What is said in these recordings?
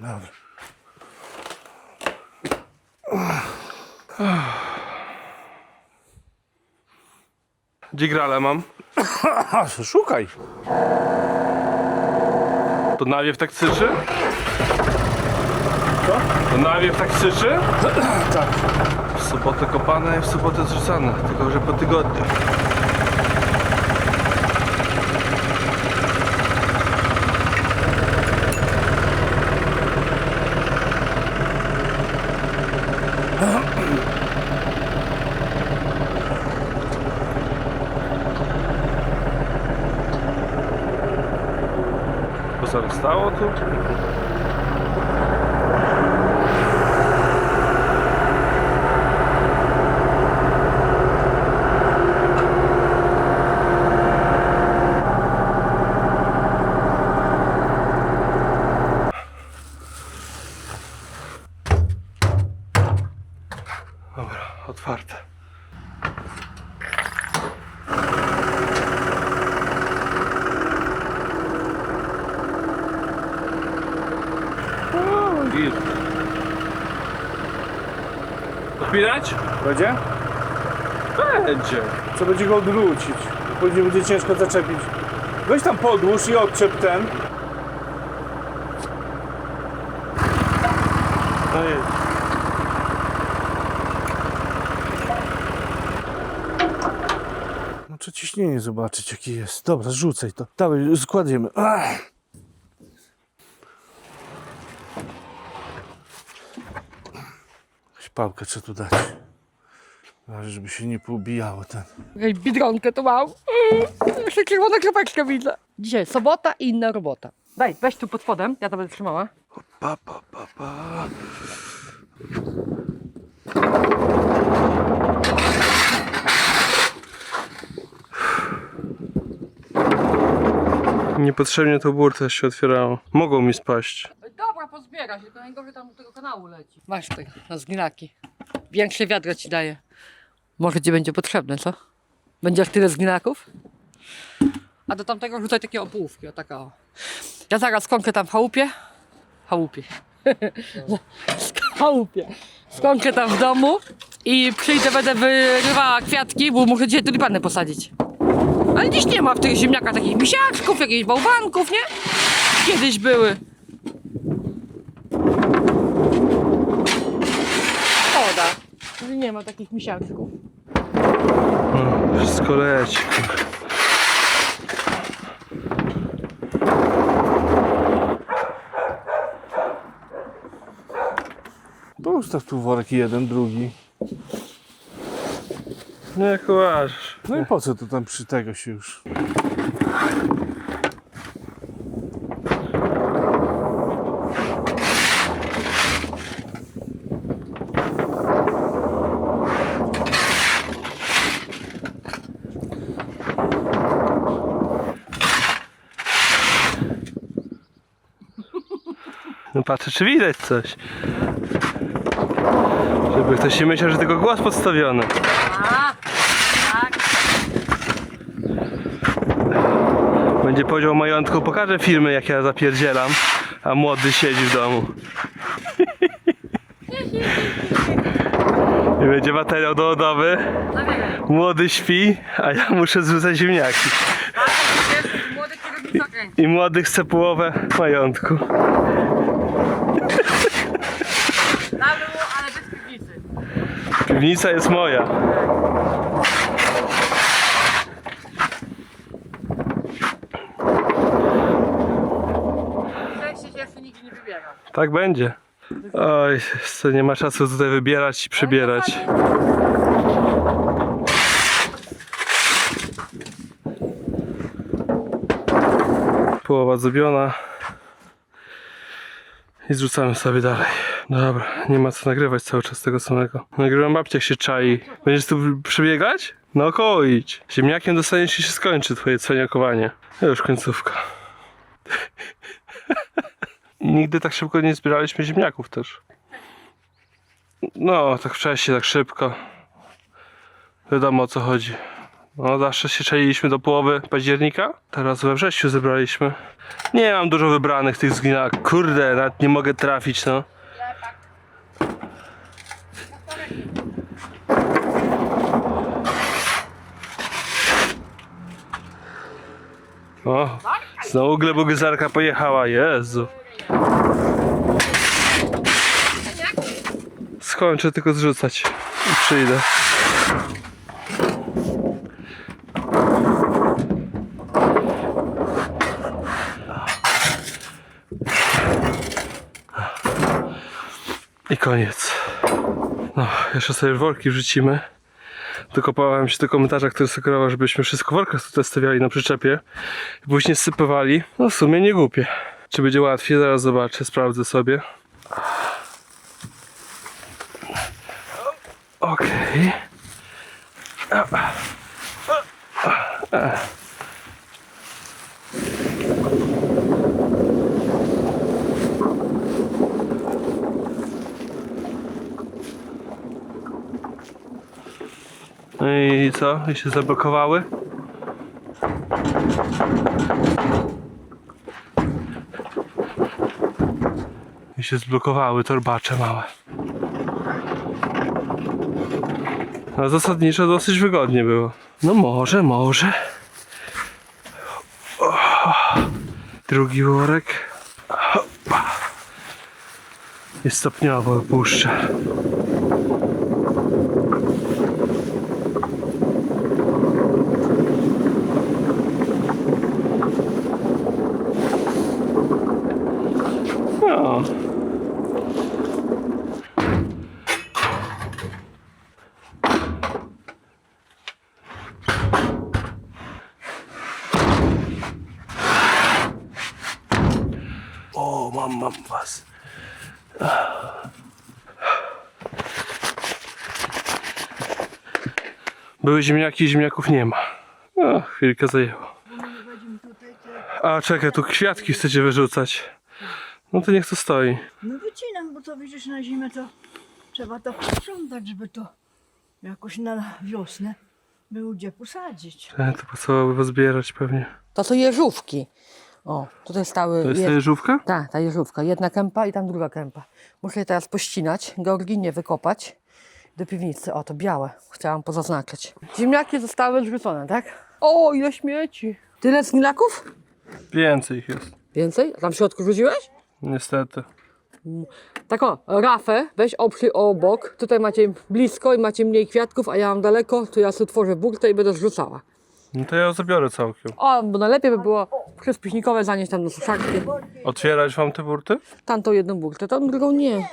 Dobra. Gdzie grale mam? Szukaj. To nawiew tak syczy? Co? To nawiew tak syczy? Tak. W sobotę kopane i w sobotę zrzucane, tylko że po tygodniu. Co sobie stało tu? Dobra, otwarte. O, git. Odpinać? Będzie? Będzie. Co będzie go odwrócić? Później będzie ciężko zaczepić. Weź tam podłóż i odczep ten. No jest. To ciśnienie zobaczyć jakie jest. Dobra, rzucaj to. Dawaj, składziemy. Ach. Pałkę trzeba tu dać. Ale żeby się nie poubijało ten. Ej, Biedronkę to mam. Jeszcze czerwona kropeczka widzę. Dzisiaj sobota i inna robota. Daj, weź tu pod spodem, ja to będę trzymała. Pa, pa, pa, pa. Niepotrzebnie to burtę się otwierało. Mogą mi spaść. Dobra, pozbiera się, to najgorzej tam do tego kanału leci. Masz tutaj na zgnilaki. Większe wiadro ci daję. Może ci będzie potrzebne, co? Będziesz tyle zgnilaków? A do tamtego rzucaj takie opułówki, o taka o. Ja zaraz skończę tam w chałupie. Chałupie. chałupie. Skończę tam w domu i przyjdę, będę wyrywała kwiatki, bo muszę dzisiaj tulipany posadzić. Ale dziś nie ma w tych ziemniakach takich misiaczków, jakichś bałwanków, nie? Kiedyś były. Szkoda, że nie ma takich misiaczków. No, wszystko leci. To ustaw tu worek jeden, drugi. No jak uważasz. No i po co to tam przy tego się już? Patrzę, czy widać coś. Żeby ktoś nie myślał, że tylko głos podstawiony. Będzie podział majątku, pokażę filmy jak ja zapierdzielam, a młody siedzi w domu. I będzie materiał. Zabieraj. Młody śpi, a ja muszę zrzucać ziemniaki. Jest młody kierownica kręci. I młody chce połowę majątku. Na było, ale bez piwnicy. Piwnica jest moja. Się nie wybieram. Tak będzie. Oj, co nie ma czasu tutaj wybierać i przybierać. Połowa zrobiona. I zrzucamy sobie dalej. Dobra, nie ma co nagrywać cały czas tego samego. Nagrywam babcię jak się czai. Będziesz tu przebiegać? No około idź. Ziemniakiem dostaniesz i się skończy twoje cwaniakowanie. Już końcówka. Nigdy tak szybko nie zbieraliśmy ziemniaków też. No, tak wcześniej, tak szybko. Wiadomo o co chodzi. No zawsze się czailiśmy do połowy października. Teraz we wrześniu zebraliśmy. Nie mam dużo wybranych tych zginaków. Kurde, nawet nie mogę trafić, no. O, znowu glebogyzarka pojechała, Jezu. Skończę tylko zrzucać i przyjdę. Koniec. No, jeszcze sobie worki wrzucimy. Dokopałem się do komentarza, który sugerował, żebyśmy wszystko w workach tutaj stawiali na przyczepie i później sypywali. No w sumie nie głupie. Czy będzie łatwiej? Zaraz zobaczę, sprawdzę sobie. Okej. No i co? I się zablokowały? I się zblokowały torbacze małe. A zasadniczo dosyć wygodnie było. No może, może. Drugi worek. I stopniowo opuszczę. No. O, mam, mam was. Były ziemniaki, ziemniaków nie ma. O, chwilkę zajęło. A czekaj, tu kwiatki chcecie wyrzucać. No to niech to stoi. No wycinam, bo to widzisz na zimę to trzeba to posprzątać, żeby to jakoś na wiosnę było gdzie posadzić. E, to pasowałoby pozbierać pewnie. To są jeżówki. O, tutaj stały... To jest je- ta jeżówka? Tak, ta jeżówka. Jedna kępa i tam druga kępa. Muszę je teraz pościnać, georginie wykopać do piwnicy. O, to białe. Chciałam pozaznaczyć. Ziemniaki zostały zrzucone, tak? O, ile śmieci. Tyle zgnilaków? Więcej ich jest. Więcej? A tam w środku rzuciłeś? Niestety. Tak o, rafę weź oprzyj obok. Tutaj macie blisko i macie mniej kwiatków, a ja mam daleko, to ja sobie tworzę burtę i będę zrzucała. No to ja ją zabiorę całkiem. O, bo najlepiej by było przez piśnikowe zanieść tam do suszarki. Otwierać wam te burty? Tamtą jedną burtę, tą drugą nie.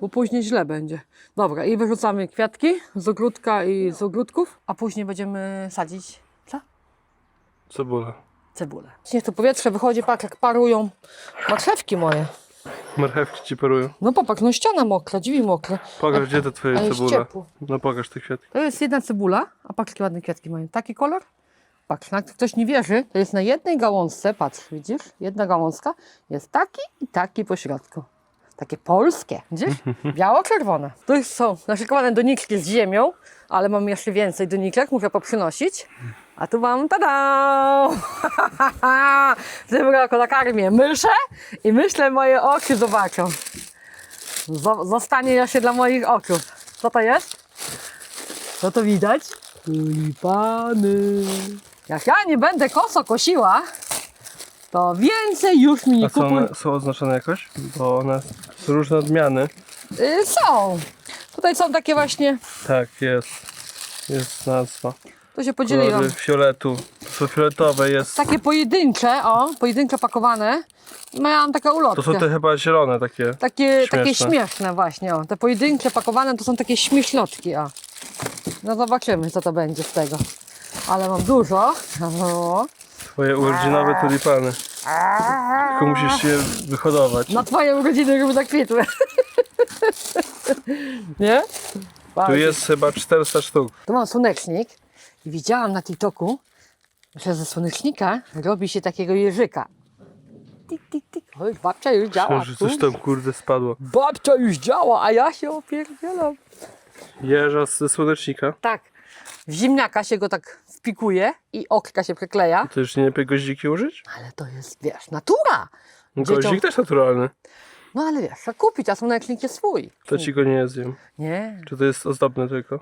Bo później źle będzie. Dobra, i wyrzucamy kwiatki z ogródka i z ogródków, a później będziemy sadzić co? Cebula. Cebulę. Niech to powietrze wychodzi, patrz jak parują marchewki moje. Marchewki ci parują. No popatrz, no ściana mokra, drzwi mokre. Pokaż, gdzie te twoje a jest cebule. ciepło. No pokaż te kwiatki. To jest jedna cebula, a patrz jakie ładne kwiatki mają. Taki kolor? Patrz, jak ktoś nie wierzy, to jest na jednej gałązce, patrz, widzisz? Jedna gałązka jest taki i taki po środku. Takie polskie, widzisz? Biało-czerwone. Tu są naszykowane doniczki z ziemią, ale mam jeszcze więcej doniczek, muszę poprzynosić. A tu mam, tada! Tym roku nakarmię myszę i myślę, moje oczy zobaczą. Zo- Zostanie jeszcze dla moich oczu. Co to jest? Co to widać? Tulipany. Jak ja nie będę koso kosiła, to więcej już mi nie A są kupuj. one są oznaczone jakoś? Bo one są różne odmiany. Y, są. Tutaj są takie właśnie, Tak, jest. Jest nazwa. to się podzieliłam. Kolory fioletu. To są fioletowe, jest. Takie pojedyncze, o, pojedyncze pakowane. Miałam taką ulotkę. To są te chyba zielone takie. Takie, takie Śmieszne. śmieszne właśnie, o. Te pojedyncze pakowane to są takie śmieszlotki, o. No zobaczymy, co to będzie z tego. Ale mam dużo. O. Twoje urodzinowe tulipany. Tylko musisz je wyhodować. Na twoje urodziny, żeby zakwitły. Nie? Tu jest chyba 400 sztuk. Tu mam słonecznik i widziałam na TikToku, że ze słonecznika robi się takiego jeżyka. Tik, tik, tik. Oj, babcia już działa. Że coś tam kurde spadło. Babcia już działa, a ja się opierdzielam. Jeża ze słonecznika. Tak. W ziemniaka się go tak wpikuje i okka się przykleja. To już nie lepiej goździki użyć? Ale to jest, wiesz, natura. No, Dzieciom- Goździk też naturalny. No ale wiesz, trzeba kupić, a słonecznik jest swój. To ci go nie zjem. Nie. Czy to jest ozdobne tylko?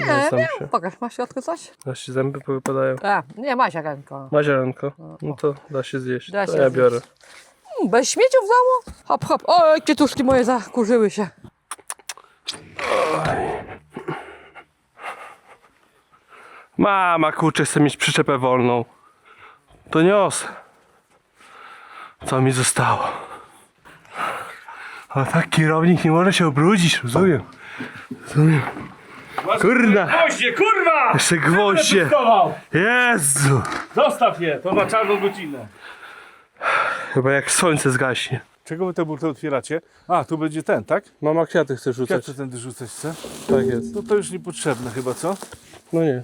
Nie, Znam nie. się. Pokaż, masz w środku coś? Aż ci zęby powypadają. A, nie, ma ziarenko. Ma ziarenko. No to da się zjeść. Da to się ja zjeść. biorę. Mm, Bez śmieciów w domu? Hop, hop. Oj, kwiatuszki moje zakurzyły się. Mama, kurczę, chcę mieć przyczepę wolną. To niosę. Co mi zostało? A tak kierownik nie może się ubrudzić, rozumiem. Rozumiem. Kurna! Gwoździe, kurwa! Jeszcze gwoździe! Jezu! Zostaw je, to na czarną godzinę. Chyba jak słońce zgaśnie. Czego wy te burty otwieracie? A, tu będzie ten, tak? Mama kwiaty chce rzucać. Kwiaty tędy rzucać chce? Tak jest. No to już niepotrzebne chyba, co? No nie.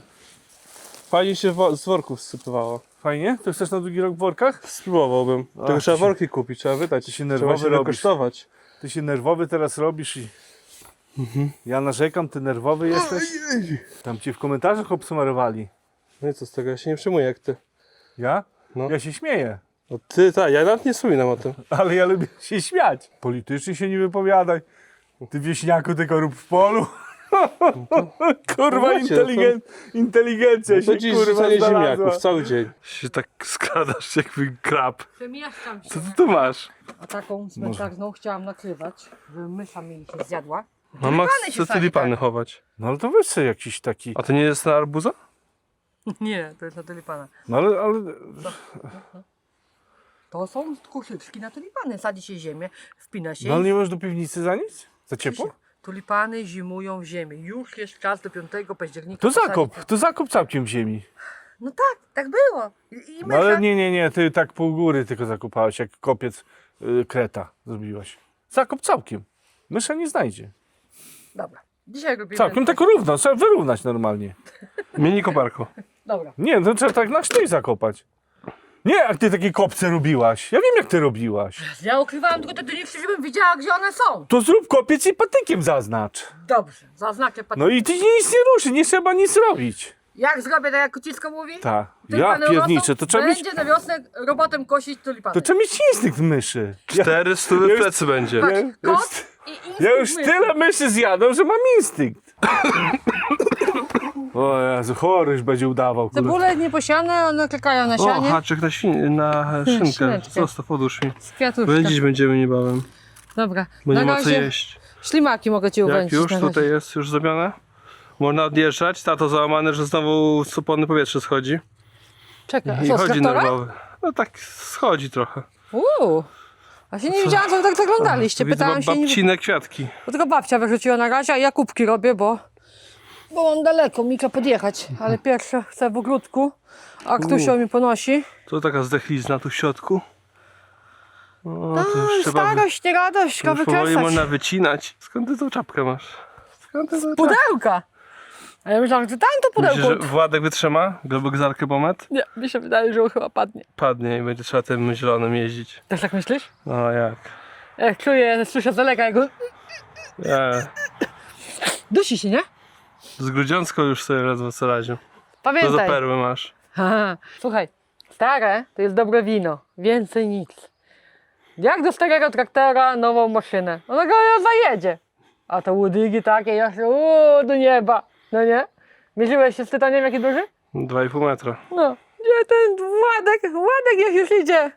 Fajnie się wo- z worków wsypywało. Fajnie? To chcesz na drugi rok w workach? Spróbowałbym. Tylko trzeba ty się- worki kupić, trzeba wydać. ty się trzeba nerwowy się robisz. wykosztować. Ty się nerwowy teraz robisz i... Ja narzekam, ty nerwowy jesteś? Tam cię w komentarzach obsmarowali. No i co z tego? Ja się nie przejmuję jak ty. Ja? No. Ja się śmieję. No ty, tak, ja nawet nie wspominam o tym. Ale ja lubię się śmiać. Politycznie się nie wypowiadaj. Ty wieśniaku tylko rób w polu. kurwa, No wiecie, inteligen... inteligencja To się dziś kurwa rzucanie znalazła. ziemniaków cały dzień. Się tak skradasz jakby krab. Przemieszczam się. Co ty tu masz? A taką cmentarną chciałam nakrywać, żeby mysza mi się zjadła. Mama się chce sadzi, tulipany tak. chować. No ale to weź sobie jakiś taki... A to nie jest na arbuza? Nie, to jest na tulipana. No ale, ale... To są kuszyczki na tulipany. Sadzi się ziemię, wpina się No ale i nie możesz do piwnicy za nic? Za ciepło? Tulipany zimują w ziemi. Już jest czas do 5 października. To zakop, to zakop całkiem w ziemi. No tak, tak było. I, i No ale nie, nie, nie, ty tak pół góry tylko zakopałeś, jak kopiec y, kreta zrobiłaś. Zakop całkiem. Mysza nie znajdzie. Dobra. Dzisiaj robimy... Całkiem tak równo, trzeba wyrównać normalnie. Mini koparko. Dobra. Nie, to trzeba tak na sztyj zakopać. Nie, jak ty takie kopce robiłaś. Ja wiem, jak ty robiłaś. Ja ukrywałam tylko te drinki, żebym widziała, gdzie one są. To zrób kopiec i patykiem zaznacz. Dobrze, zaznaczę patyk. No i ty nic nie ruszy, nie trzeba nic robić. Jak zrobię tak, jak Kucisko mówi? Tak. Ja Tulipany pierniczę, to trzeba mieć, Będzie na wiosnę robotem kosić tulipany. to trzeba mieć instynkt myszy. Ja, Cztery stówy w plecy będzie. Patrz, ja kot już- i instynkt ja już myszy. tyle myszy zjadam, że mam instynkt. O Jezu, chory już będzie udawał. kurde. Cebule nieposiane, one klikają na O, sianie. haczyk na, świn- na szynkę. Szyneczkę. Zostaw, odłóż mi. Z kwiatuszka. Bo dziś będziemy niebawem. Dobra. Bo na nie ma co razie jeść. ślimaki mogę ci Jak uwędzić. już na razie. tutaj jest już zrobione? Można odjeżdżać. Tato załamany, że znowu z opony powietrze schodzi. Czekaj, a I co, z chodzi traktora? nerwowy. No tak schodzi trochę. Uuu. A się nie widziałam, że wy tak zaglądaliście. Widzę Pytałam się, babcine kwiatki. bo tylko babcia wyrzuciła na razie, a ja kubki robię, bo... Bo mam daleko, Mika podjechać. Ale pierwsze chcę w ogródku. A Ktusio mi ponosi. To taka zdechlizna tu w środku. O, to już trzeba wy... starość, nie radość, go już powoli wykresać. można wycinać. Skąd ty tą czapkę masz? Skąd ty tą czapkę? Pudełka! A ja myślałam, że tam to Myślisz, pudełko. że Władek wytrzyma? Globogzarkę bomet? Nie, mi się wydaje, że on chyba padnie. Padnie i będzie trzeba tym zielonym jeździć. Też tak myślisz? No jak? Jak czuję, słyszę z daleka jego... Nie. Dusi się, nie? Z grudziącką już sobie ledwo co razie. To za Pamiętaj. perły masz. Haha. Słuchaj, stare to jest dobre wino. Więcej nic. Jak do starego traktora nową maszynę? Ona go ją zajedzie. A to łodygi takie jeszcze uuu, do nieba. No nie? Mierzyłeś się z tytaniem jaki duży? 2,5 metra. No. Gdzie ten Władek? Władek jak już idzie.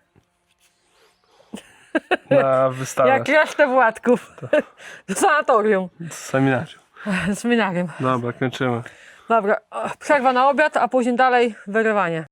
Na wystawę. Jak resztę Władków. Do sanatorium. Z seminarium. Z minariem. Dobra, kończymy. Dobra, przerwa na obiad, a później dalej wyrywanie.